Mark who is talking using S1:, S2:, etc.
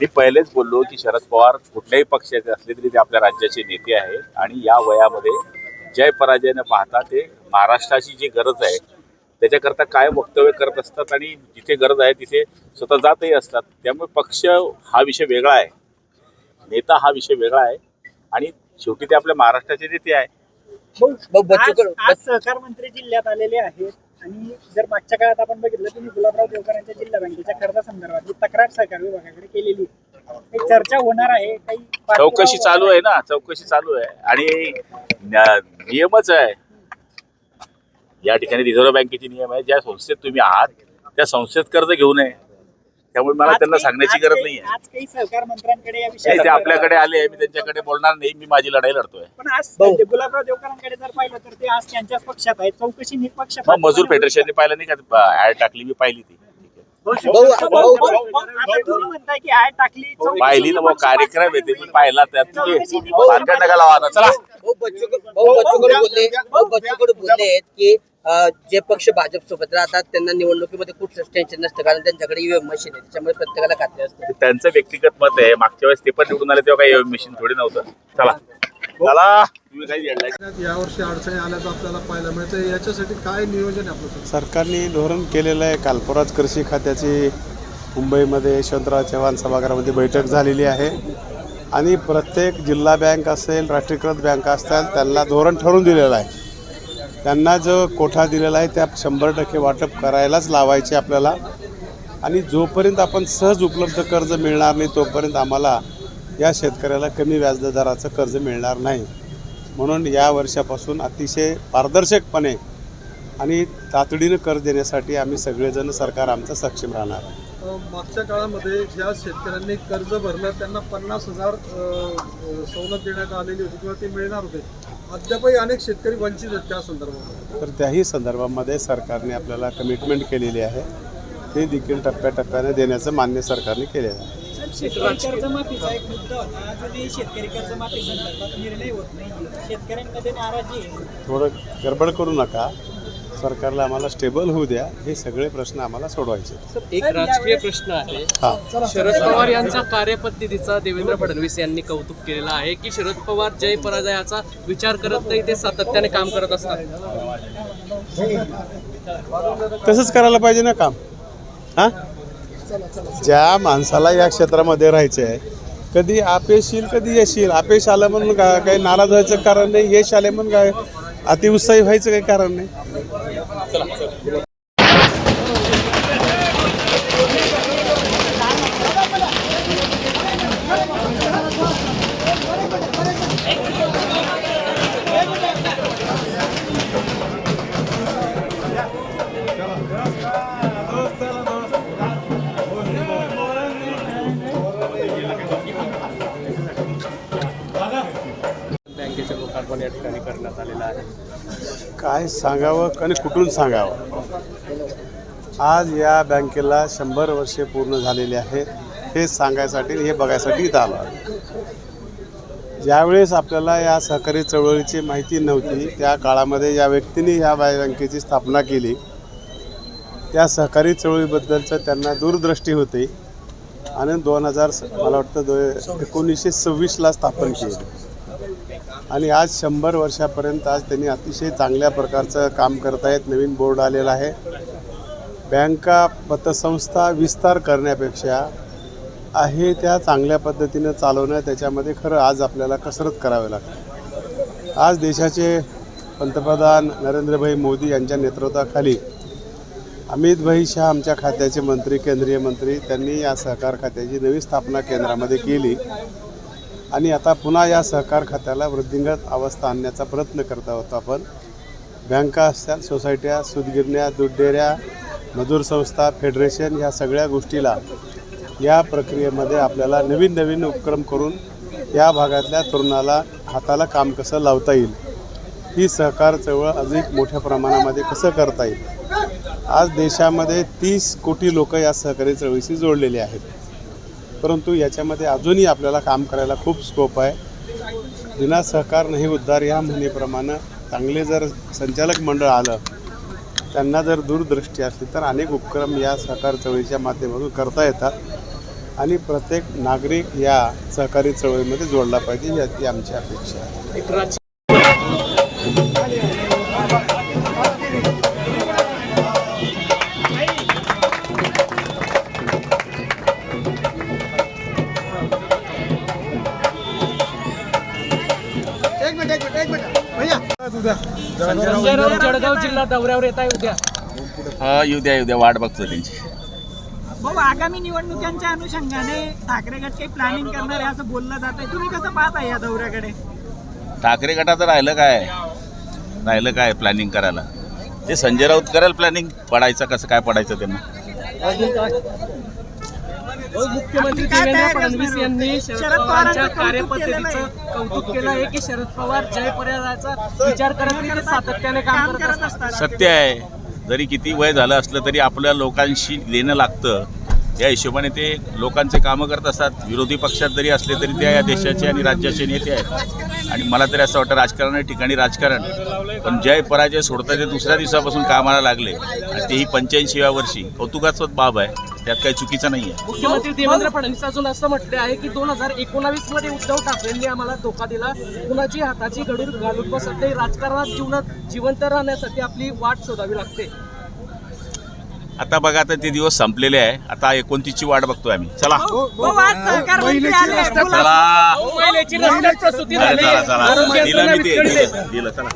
S1: मी पहिलेच बोललो की शरद पवार कुठल्याही पक्षाचे असले तरी ते आपल्या राज्याचे नेते आहेत. आणि या वयामध्ये जय पराजय न पाहता ते महाराष्ट्राची जी गरज आहे त्याच्याकरता काय वक्तव्य करत असतात आणि जिथे गरज आहे तिथे स्वतः जातही असतात. त्यामुळे पक्ष हा विषय वेगळा आहे. नेता हा विषय वेगळा आहे. आणि शेवटी ते आपल्या महाराष्ट्राचे नेते आहे.
S2: आज सहकार मंत्री जिल्ह्यात आलेले आहेत. आणि जर मागच्या काळात आपण बघितलं तुम्ही गुलाबराव देवकर यांच्या जिल्हा बँकेच्या कर्जासंदर्भात जी तक्रार सहकार विभागाकडे केलेली. एक चर्चा होणार आहे. काही
S1: चौकशी चालू आहे. ना चौकशी चालू आहे. आणि नियमच आहे. या ठिकाणी रिझर्व्ह बँकेचे नियम आहे ज्या संस्थेत तुम्ही आहात त्या संस्थेत कर्ज घेऊ नये. त्यामुळे मला त्यांना सांगण्याची गरज नाही आहे
S2: आज काही सहकार मंत्र्यांकडे या
S1: नाही,
S2: विषयात
S1: ते आपल्याकडे आले मी त्यांच्याकडे बोलणार नाही मी माझी लढाई लढतोय
S2: पण आज
S3: भाऊ.
S2: गुलाबराव देवकरांकडे जर पाहिलं तर ते आज त्यांच्याच पक्षात आहेत चौकशी निष्पक्ष
S1: मग मजूर फेडरेशनने पाहिलं नाही का ऍड टाकली मी पाहिली ती ठीक आहे.
S3: भाऊ भाऊ भाऊ
S2: आता तुम्ही म्हणताय की ऍड टाकली चौकशी
S1: पाहिली ना मग कार्यक्रम येते मी पाहिला त्यात
S2: निष्पक्ष
S1: भानगड नका लावा आता चला
S3: भाऊ बच्चू भाऊ बच्चू बोलले भाऊ बोलले आहेत की जे पक्ष भाजप सोबत राहतात त्यांना निवडणुकीमध्ये कुठलंच टेन्शन नसतं. कारण त्यांच्याकडे ईव्हीएम मशीन आहे. त्याच्यामुळे प्रत्येकाला खात्री असते.
S1: त्यांचं व्यक्तिगत मत आहे. मागच्या वेळेस ते पण निवडून आले तेव्हा काही मशीन थोडी नव्हतं. चला. चला. तुम्ही काही येडलाय
S4: यावर्षी अडचणी आल्याचं आपल्याला पाहायला मिळतं याच्यासाठी काय नियोजन आहे आपलं
S5: सरकारने धोरण केलेलं आहे. कालपुराज कृषी खात्याची मुंबईमध्ये यशवंतराव चव्हाण सभागृहामध्ये बैठक झालेली आहे. आणि प्रत्येक जिल्हा बँक असेल राष्ट्रीयकृत बँका असतील त्यांना धोरण ठरवून दिलेलं आहे. त्यांना जो कोठा दिलेला आहे त्या शंभर टक्के वाटप करायलाच लावायचे आपल्याला. आणि जोपर्यंत आपण सहज उपलब्ध कर्ज मिळणार नाही तोपर्यंत आम्हाला या शेतकऱ्याला कमी व्याजदराचं कर्ज मिळणार नाही. म्हणून या वर्षापासून अतिशय पारदर्शकपणे आणि तातडीनं कर्ज देण्यासाठी आम्ही सगळेजण सरकार आमचं सक्षम राहणार.
S4: मागच्या काळामध्ये ज्या शेतकऱ्यांनी कर्ज भरलं त्यांना पन्नास हजार सवलत देण्यात आलेली होती किंवा ते मिळणार होते. अद्यापही अनेक शेतकरी वंचित आहेत त्या संदर्भात
S5: तर त्याही संदर्भामध्ये सरकारने आपल्याला कमिटमेंट केलेली आहे. ते देखील टप्प्याटप्प्याने देण्याचं मान्य सरकारने केलेलं आहे.
S2: शेतकरी कर्जमाफीचा एक मुद्दा होता. शेतकरी कर्जमाफी संदर्भात निर्णय होत नाही. शेतकऱ्यांमध्ये नाराजी आहे.
S5: थोडं गडबड करू नका. सरकारला आम्हाला स्टेबल होऊ द्या हे सगळे प्रश्न आम्हाला सोडवायचे आहेत.
S6: एक राजकीय प्रश्न आहे.
S5: हां.
S6: शरद पवार यांचा कार्यपद्धतीचा देवेंद्र फडणवीस यांनी कौतुक केलेलं आहे की शरद पवार जय पराजयाचा विचार करत नाही ते सातत्याने काम करत असतात.
S5: तसंच करायला पाहिजे ना काम. हां? ज्या माणसाला या क्षेत्रामध्ये राहायचं आहे कधी अपयश येईल कधी यश येईल. अपयश आलं म्हणून का काही नाराज व्हायचं कारण नाही यश आले म्हणून काय अतिउत्साही व्हायचं काही कारण नाही.
S6: या ठिकाणी करण्यात आलेला आहे?
S5: काय सांगावं आणि कुठून सांगावं? आज या बँकेला शंभर वर्षे पूर्ण झालेली आहेत हे सांगायसाठी हे बघायसाठी इथं आलो ज्यावेळेस आपल्याला या सहकारी चळवळीची माहिती नव्हती त्या काळामध्ये या व्यक्तीने ह्या बँकेची स्थापना केली. त्या सहकारी चळवळीबद्दलचं त्यांना दूरदृष्टी होती आणि दोन हजार मला वाटतं दो एकोणीसशे सव्वीसला स्थापन केली. आणि आज शंभर वर्षापर्यंत आज त्यांनी अतिशय चांगल्या प्रकारचं काम करत आहेत. नवीन बोर्ड आलेला आहे. बँका पतसंस्था विस्तार करण्यापेक्षा आहे त्या चांगल्या पद्धतीनं चालवणं त्याच्यामध्ये खरं आज आपल्याला कसरत करावी लागते. आज देशाचे पंतप्रधान नरेंद्रभाई मोदी यांच्या नेतृत्वाखाली अमितभाई शहा आमच्या खात्याचे मंत्री केंद्रीय मंत्री त्यांनी या सहकार खात्याची नवी स्थापना केंद्रामध्ये केली. आणि आता पुन्हा या सहकार खात्याला वृद्धिंगत अवस्था आणण्याचा प्रयत्न करत आहोत आपण. बँका असतात सोसायट्या सुदगिरण्या दूध डेऱ्या मजूर संस्था फेडरेशन ह्या सगळ्या गोष्टीला या प्रक्रियेमध्ये आपल्याला नवीन नवीन उपक्रम करून या भागातल्या तरुणाला हाताला काम कसं लावता येईल ही सहकार चळवळ अधिक मोठ्या प्रमाणामध्ये कसं करता येईल. आज देशामध्ये तीस कोटी लोक या सहकारी चळवळीशी जोडलेले आहेत. परंतु याच्यामध्ये अजूनही आपल्याला काम करायला खूप स्कोप आहे. विना सहकार नाही उद्धार या म्हणेप्रमाणे चांगले जर संचालक मंडळ आलं त्यांना जर दूरदृष्टी असली तर अनेक उपक्रम या सहकार चळवळीच्या माध्यमातून करता येतात आणि प्रत्येक नागरिक या सहकारी चळवळीमध्ये जोडला पाहिजे याची आमची अपेक्षा आहे.
S6: संजय राऊत जळगाव जिल्हा दौऱ्यावर येत आहे उद्या.
S1: हा येऊ द्या येऊ द्या. वाट बघतो त्यांची.
S2: भाऊ आगामी निवडणुकांच्या अनुषंगाने ठाकरे गट काही प्लॅनिंग करणार आहे असं बोललं जात आहे. तुम्ही कसं पाहता या दौऱ्याकडे?
S1: ठाकरे गटाचं राहिलं काय? राहिलं काय प्लॅनिंग करायला? ते संजय राऊत करेल प्लॅनिंग पडायचं कसं काय पडायचं त्यांना?
S6: मुख्यमंत्री देवेंद्र फडणवीस? यांनी शरद पवारांच्या कार्यपद्धतीचं कौतुक केलं आहे की शरद पवार जय पर्यायाचा विचार करत नाही ते सातत्याने काम करत असतात.
S1: सत्य आहे. जरी किती वय झालं असलं तरी आपल्या लोकांशी देणं लागतं. या हिशोबाने ते लोकांचे कामं करत असतात. विरोधी पक्षात जरी असले तरी ते या देशाचे आणि राज्याचे नेते आहेत. आणि मला तरी असं वाटतं राजकारण ठिकाणी राजकारण. पण जय पराजय सोडता ते दुसऱ्या दिवसापासून कामाला लागले. आणि तेही पंच्याऐंशीव्या वर्षी. कौतुकास्पद बाब आहे. त्यात काही चुकीचं नाही आहे
S6: मुख्यमंत्री देवेंद्र फडणवीस अजून असं म्हटले आहे की दोन हजार एकोणावीसमध्ये उद्धव ठाकरेंनी आम्हाला धोका दिला. कुणाची हाताची गडूर घालून बसत नाही. राजकारणात जीवनात जिवंत राहण्यासाठी आपली वाट शोधावी लागते.
S1: आता बघा आता ते दिवस संपलेले आहे. आता एकोणतीसची वाट बघतोय आम्ही. चला.
S2: सहकार मंत्री आले.
S1: चला. चला दिलं मी ते दिलं चला.